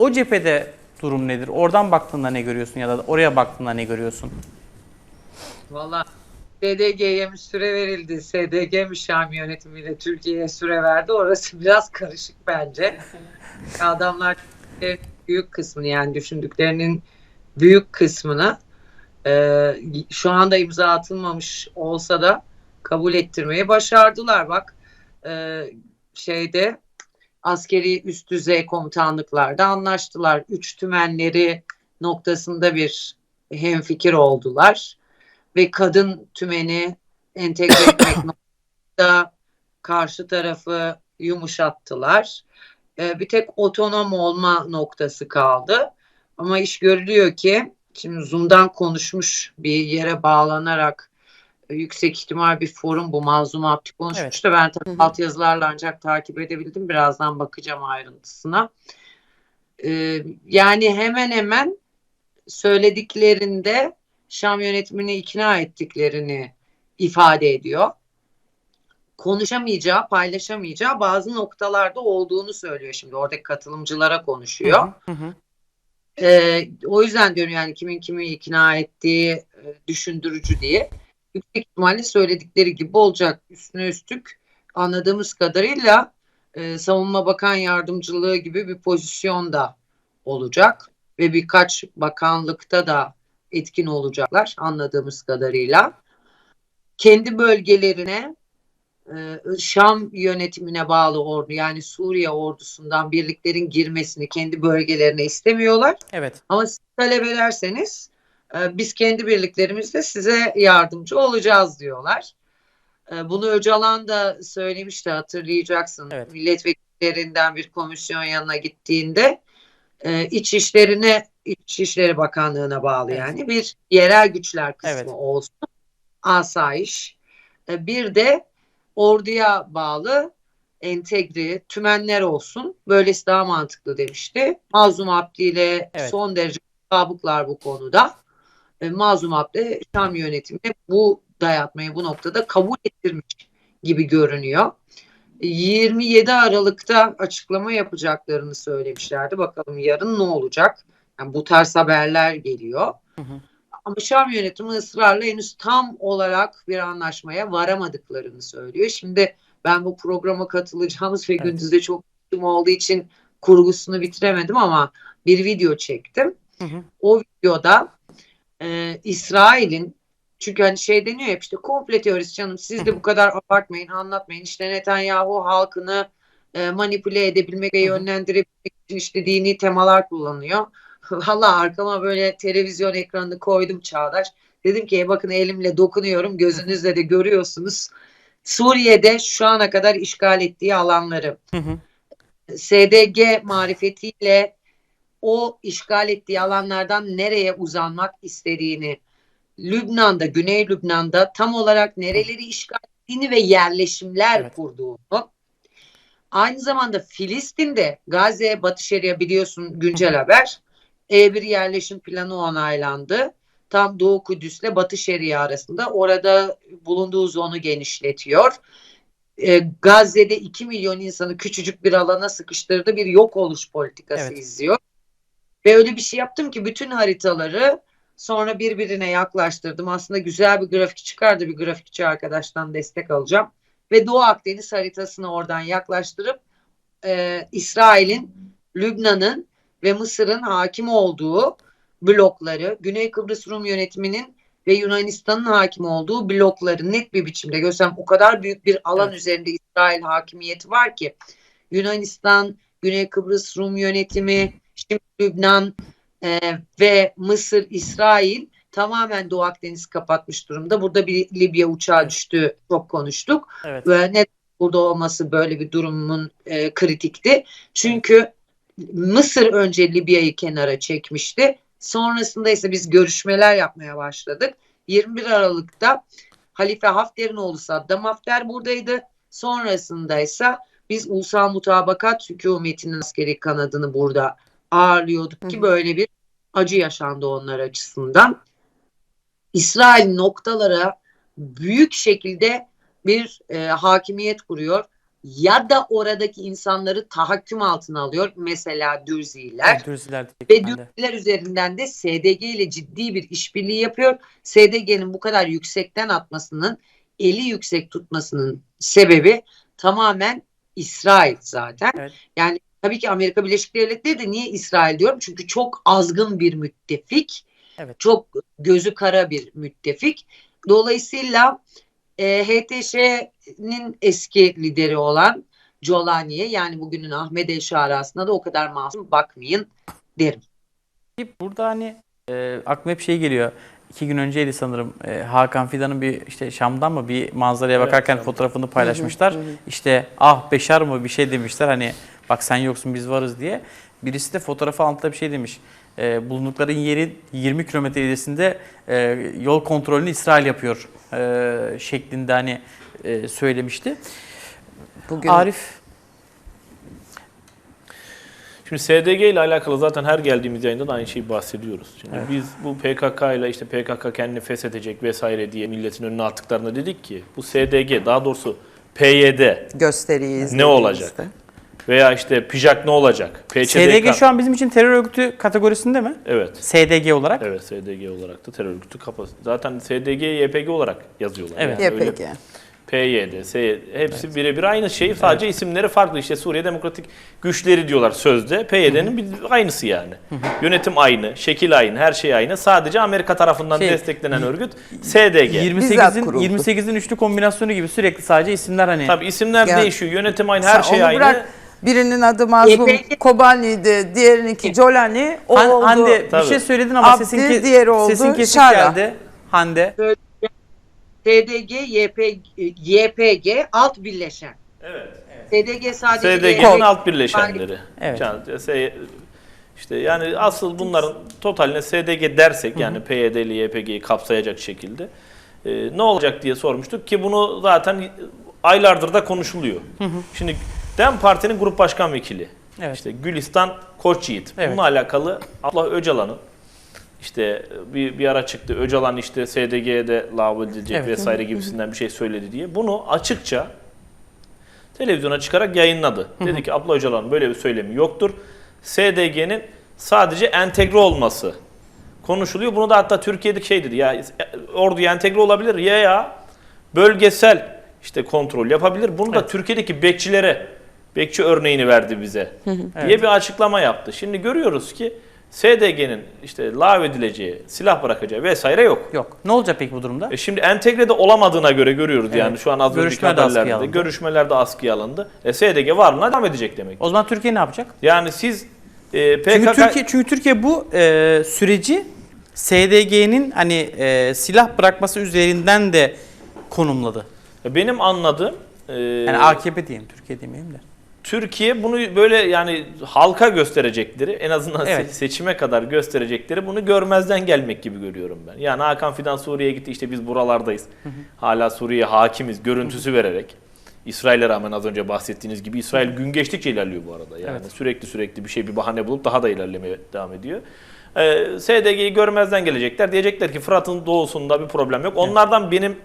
O cephede durum nedir? Oradan baktığında ne görüyorsun ya da oraya baktığında ne görüyorsun? Valla SDG'ye süre verildi? SDG mi Şam yönetimiyle Türkiye'ye süre verdi? Orası biraz karışık bence. Adamlar büyük kısmını yani düşündüklerinin büyük kısmını e, şu anda imza atılmamış olsa da kabul ettirmeyi başardılar. Bak e, şeyde askeri üst düzey komutanlıklarda anlaştılar. Üç tümenleri noktasında bir hemfikir oldular ve kadın tümeni entegre etmek noktasında karşı tarafı yumuşattılar. Ee, bir tek otonom olma noktası kaldı. Ama iş görülüyor ki şimdi Zoom'dan konuşmuş bir yere bağlanarak yüksek ihtimal bir forum bu Mazlum Abdi konuşmuştu. Ben tabii hı. altyazılarla ancak takip edebildim. Birazdan bakacağım ayrıntısına. Ee, yani hemen hemen söylediklerinde Şam yönetimini ikna ettiklerini ifade ediyor. Konuşamayacağı, paylaşamayacağı bazı noktalarda olduğunu söylüyor şimdi. Oradaki katılımcılara konuşuyor. Hı hı. Ee, o yüzden diyorum yani kimin kimi ikna ettiği e, düşündürücü diye. Yüksek ihtimalle söyledikleri gibi olacak. Üstüne üstlük anladığımız kadarıyla e, Savunma Bakan Yardımcılığı gibi bir pozisyonda olacak ve birkaç bakanlıkta da etkin olacaklar anladığımız kadarıyla. Kendi bölgelerine e, Şam yönetimine bağlı ordu yani Suriye ordusundan birliklerin girmesini kendi bölgelerine istemiyorlar. Evet. Ama siz talep ederseniz biz kendi birliklerimizle size yardımcı olacağız diyorlar. E, Bunu Öcalan da söylemişti hatırlayacaksın. Evet. Milletvekillerinden bir komisyon yanına gittiğinde e, iç işlerine İçişleri Bakanlığı'na bağlı Evet. yani bir yerel güçler kısmı Evet. olsun. Asayiş. E, Bir de orduya bağlı entegre tümenler olsun. Böylesi daha mantıklı demişti. Mazlum Abdi ile Evet. son derece mutabıklar bu konuda. E, Mazlum Şam yönetimine bu dayatmayı bu noktada kabul ettirmiş gibi görünüyor. 27 Aralık'ta açıklama yapacaklarını söylemişlerdi. Bakalım yarın ne olacak? Yani bu tarz haberler geliyor. Hı hı. Ama Şam yönetimi ısrarla henüz tam olarak bir anlaşmaya varamadıklarını söylüyor. Şimdi ben bu programa katılacağımız ve Evet. gündüzde çok işim olduğu için kurgusunu bitiremedim ama bir video çektim. Hı hı. O videoda e, İsrail'in çünkü hani şey deniyor ya işte komple teorisi canım siz de bu kadar abartmayın anlatmayın işte Netanyahu halkını e, manipüle edebilmek ve yönlendirebilmek için işte dini temalar kullanıyor. Valla arkama böyle televizyon ekranını koydum Çağdaş. Dedim ki "E, bakın elimle dokunuyorum gözünüzle de görüyorsunuz. Suriye'de şu ana kadar işgal ettiği alanları Hı hı. SDG marifetiyle o işgal ettiği alanlardan nereye uzanmak istediğini, Lübnan'da, Güney Lübnan'da tam olarak nereleri işgal ettiğini ve yerleşimler Evet. kurduğunu, aynı zamanda Filistin'de, Gazze, Batı Şeria biliyorsun güncel haber, E1 yerleşim planı onaylandı. Tam Doğu Kudüs'le Batı Şeria arasında orada bulunduğu zonu genişletiyor e, Gazze'de 2 milyon insanı küçücük bir alana sıkıştırdı bir yok oluş politikası Evet. izliyor. Ve öyle bir şey yaptım ki bütün haritaları sonra birbirine yaklaştırdım. Aslında güzel bir grafik çıkardı bir grafikçi arkadaştan destek alacağım. Ve Doğu Akdeniz haritasını oradan yaklaştırıp e, İsrail'in, Lübnan'ın ve Mısır'ın hakim olduğu blokları, Güney Kıbrıs Rum yönetiminin ve Yunanistan'ın hakim olduğu blokları net bir biçimde göstereyim. O kadar büyük bir alan Evet. üzerinde İsrail hakimiyeti var ki Yunanistan, Güney Kıbrıs Rum yönetimi, şimdi Lübnan e, ve Mısır, İsrail tamamen Doğu Akdeniz kapatmış durumda. Burada bir Libya uçağı düştü. Çok konuştuk. Evet. Ve net burada olması böyle bir durumun e, kritikti. Çünkü Mısır önce Libya'yı kenara çekmişti. Sonrasında ise biz görüşmeler yapmaya başladık. 21 Aralık'ta Halife Hafter'in oğlu Saddam Hafter buradaydı. Sonrasında ise biz Ulusal Mutabakat Hükümeti'nin askeri kanadını burada ağırlıyorduk Hı ki böyle bir acı yaşandı onlar açısından. İsrail noktalara büyük şekilde bir e, hakimiyet kuruyor. ya da oradaki insanları tahakküm altına alıyor. Mesela Dürziler. Evet, Dürziler Ve. Dürziler üzerinden de SDG ile ciddi bir işbirliği yapıyor. SDG'nin bu kadar yüksekten atmasının, eli yüksek tutmasının sebebi tamamen İsrail zaten. Evet. Yani tabii ki Amerika Birleşik Devletleri de niye İsrail diyorum? Çünkü çok azgın bir müttefik. Evet. Çok gözü kara bir müttefik. Dolayısıyla e, HTŞ'nin eski lideri olan Jolani'ye yani bugünün Ahmet Şarası'na da o kadar masum bakmayın derim. Burada hani e, aklıma hep şey geliyor. İki gün önceydi sanırım e, Hakan Fidan'ın bir işte Şam'dan mı bir manzaraya Evet, bakarken Şam'dan. fotoğrafını paylaşmışlar. İşte ah Beşar mı bir şey demişler hani bak sen yoksun biz varız diye. Birisi de fotoğrafı altında bir şey demiş. E, bulundukları yerin 20 kilometre ilerisinde e, yol kontrolünü İsrail yapıyor e, şeklinde hani e, söylemişti. Bugün Arif Şimdi SDG ile alakalı zaten her geldiğimiz yayında da aynı şeyi bahsediyoruz. Şimdi Evet. biz bu PKK ile işte PKK kendini feshedecek vesaire diye milletin önüne attıklarında dedik ki bu SDG daha doğrusu PYD gösteriyi ne olacak? Veya işte PJAK ne olacak? PÇDK. SDG şu an bizim için terör örgütü kategorisinde mi? Evet. SDG olarak. Evet SDG olarak da terör örgütü kapasite. Zaten SDG, YPG olarak yazıyorlar. Evet. Yani öyle YPG. PYD, SYD hepsi birebir aynı şey. Sadece isimleri farklı. İşte Suriye Demokratik Güçleri diyorlar sözde. PYD'nin bir aynısı yani. Yönetim aynı, şekil aynı, her şey aynı. Sadece Amerika tarafından Şey, desteklenen örgüt SDG. 28'in kuruldu. 28'in üçlü kombinasyonu gibi sürekli sadece isimler hani Tabii isimler Ya- değişiyor, yönetim aynı, her şey aynı. bırak. Birinin adı Mazlum YPG. Kobani'ydi, diğerininki Jolani. O Han- oldu. Hande bir Tabii. şey söyledin ama Abdi, sesin, ke- diğeri oldu, sesin kesik Şara. geldi. Hande. SDG, YPG, YPG alt birleşen. Evet. SDG sadece SDG'nin alt birleşenleri. Evet. Yani, işte yani asıl bunların totaline SDG dersek yani PYD ile YPG'yi kapsayacak şekilde e, ne olacak diye sormuştuk ki bunu zaten aylardır da konuşuluyor. Şimdi DEM Parti'nin grup başkan vekili Evet. işte Gülistan Koçyiğit. Evet. Bununla alakalı Abdullah Öcalan'ın işte bir, bir ara çıktı. Öcalan işte SDG'de lağv edilecek Evet. vesaire gibisinden bir şey söyledi diye. Bunu açıkça televizyona çıkarak yayınladı. Dedi ki Abdullah Öcalan'ın böyle bir söylemi yoktur. SDG'nin sadece entegre olması konuşuluyor. Bunu da hatta Türkiye'deki şey dedi ya orduya entegre olabilir ya ya bölgesel işte kontrol yapabilir. Bunu da Evet. Türkiye'deki bekçilere bekçi örneğini verdi bize diye Evet. bir açıklama yaptı. Şimdi görüyoruz ki SDG'nin işte lav edileceği, silah bırakacağı vesaire yok. Yok. Ne olacak peki bu durumda? E şimdi entegrede olamadığına göre görüyoruz yani Evet. şu an az önceki Görüşmeler de askıya haberlerde de. alındı. Görüşmeler de askıya alındı. E SDG varlığına devam edecek demek. O zaman Türkiye ne yapacak? Yani siz e, PKK... Çünkü Türkiye çünkü Türkiye bu e, süreci SDG'nin hani e, silah bırakması üzerinden de konumladı. Benim anladığım e, Yani AKP diyeyim, Türkiye demeyeyim de. Türkiye bunu böyle yani halka gösterecekleri en azından Evet. seçime kadar gösterecekleri bunu görmezden gelmek gibi görüyorum ben. Yani Hakan Fidan Suriye'ye gitti işte biz buralardayız. Hala Suriye'ye hakimiz görüntüsü vererek. İsrail'e rağmen az önce bahsettiğiniz gibi İsrail gün geçtikçe ilerliyor bu arada. Yani Evet. sürekli sürekli bir şey bir bahane bulup daha da ilerlemeye devam ediyor. Ee, SDG'yi görmezden gelecekler. Diyecekler ki Fırat'ın doğusunda bir problem yok. Onlardan benim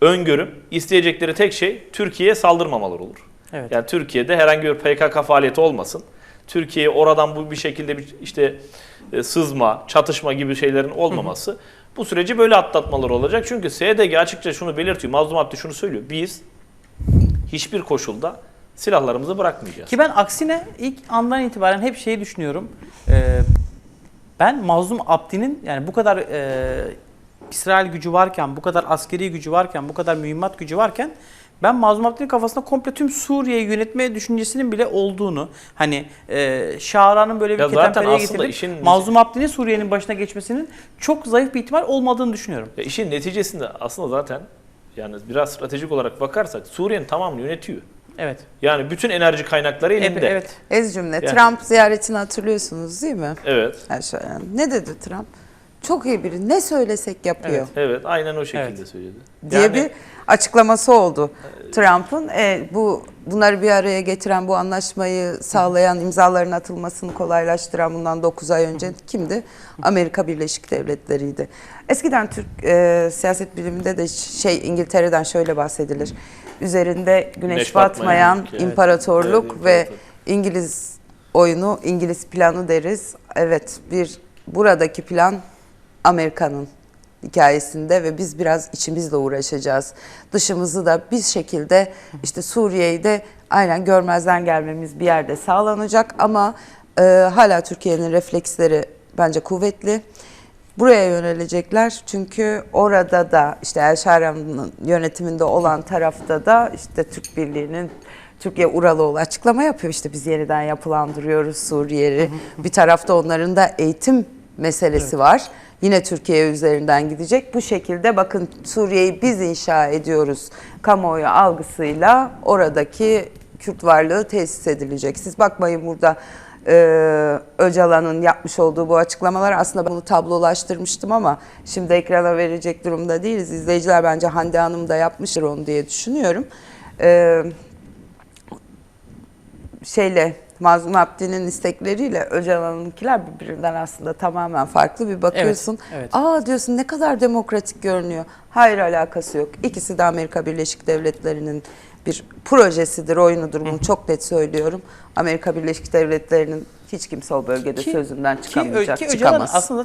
öngörüm isteyecekleri tek şey Türkiye'ye saldırmamaları olur. Evet. Yani Türkiye'de herhangi bir PKK faaliyeti olmasın. Türkiye oradan bu bir şekilde bir işte e, sızma, çatışma gibi şeylerin olmaması. Bu süreci böyle atlatmaları olacak. Çünkü SDG açıkça şunu belirtiyor. Mazlum Abdi şunu söylüyor. Biz hiçbir koşulda silahlarımızı bırakmayacağız. Ki ben aksine ilk andan itibaren hep şeyi düşünüyorum. Ee, ben Mazlum Abdi'nin yani bu kadar e, İsrail gücü varken, bu kadar askeri gücü varken, bu kadar mühimmat gücü varken ben Mazlum Abdi'nin kafasında komple tüm Suriye'yi yönetme düşüncesinin bile olduğunu hani e, Şara'nın böyle bir aslında getirip işin- Mazlum Abdi'nin Suriye'nin başına geçmesinin çok zayıf bir ihtimal olmadığını düşünüyorum. Ya işin neticesinde aslında zaten yani biraz stratejik olarak bakarsak Suriye'nin tamamını yönetiyor. Evet. Yani bütün enerji kaynakları elinde. Evet. evet. Ez cümle. Yani- Trump ziyaretini hatırlıyorsunuz değil mi? Evet. Yani şöyle, ne dedi Trump? Çok iyi biri. Ne söylesek yapıyor Evet. Evet aynen o şekilde Evet. söyledi. diye Yani- bir açıklaması oldu Trump'ın. E, bu bunları bir araya getiren, bu anlaşmayı sağlayan, imzaların atılmasını kolaylaştıran bundan 9 ay önce kimdi? Amerika Birleşik Devletleri'ydi. Eskiden Türk e, siyaset biliminde de şey İngiltere'den şöyle bahsedilir. Üzerinde güneş, Güneş batmayan batmayan ülke. İmparatorluk Evet, ve imparator. İngiliz oyunu, İngiliz planı deriz. Evet, bir buradaki plan Amerika'nın hikayesinde ve biz biraz içimizle uğraşacağız. Dışımızı da bir şekilde işte Suriye'yi de aynen görmezden gelmemiz bir yerde sağlanacak ama e, hala Türkiye'nin refleksleri bence kuvvetli. Buraya yönelecekler çünkü orada da işte El Şaram'ın yönetiminde olan tarafta da işte Türk Birliği'nin Türkiye Uraloğlu açıklama yapıyor işte biz yeniden yapılandırıyoruz Suriye'yi. Bir tarafta onların da eğitim meselesi var. Yine Türkiye üzerinden gidecek. Bu şekilde bakın Suriye'yi biz inşa ediyoruz kamuoyu algısıyla oradaki Kürt varlığı tesis edilecek. Siz bakmayın burada e, Öcalan'ın yapmış olduğu bu açıklamalar aslında ben bunu tablolaştırmıştım ama şimdi ekrana verecek durumda değiliz. İzleyiciler bence Hande Hanım da yapmıştır onu diye düşünüyorum. E, şeyle Mazlum Abdi'nin istekleriyle Öcalan'ınkiler birbirinden aslında tamamen farklı bir bakıyorsun. evet. Aa diyorsun ne kadar demokratik görünüyor. Hayır alakası yok. İkisi de Amerika Birleşik Devletleri'nin bir projesidir, oyunudur. Bunu çok net söylüyorum. Amerika Birleşik Devletleri'nin hiç kimse o bölgede Ki- sözünden Ki, çıkamayacak, ki Öcalan çıkamaz. aslında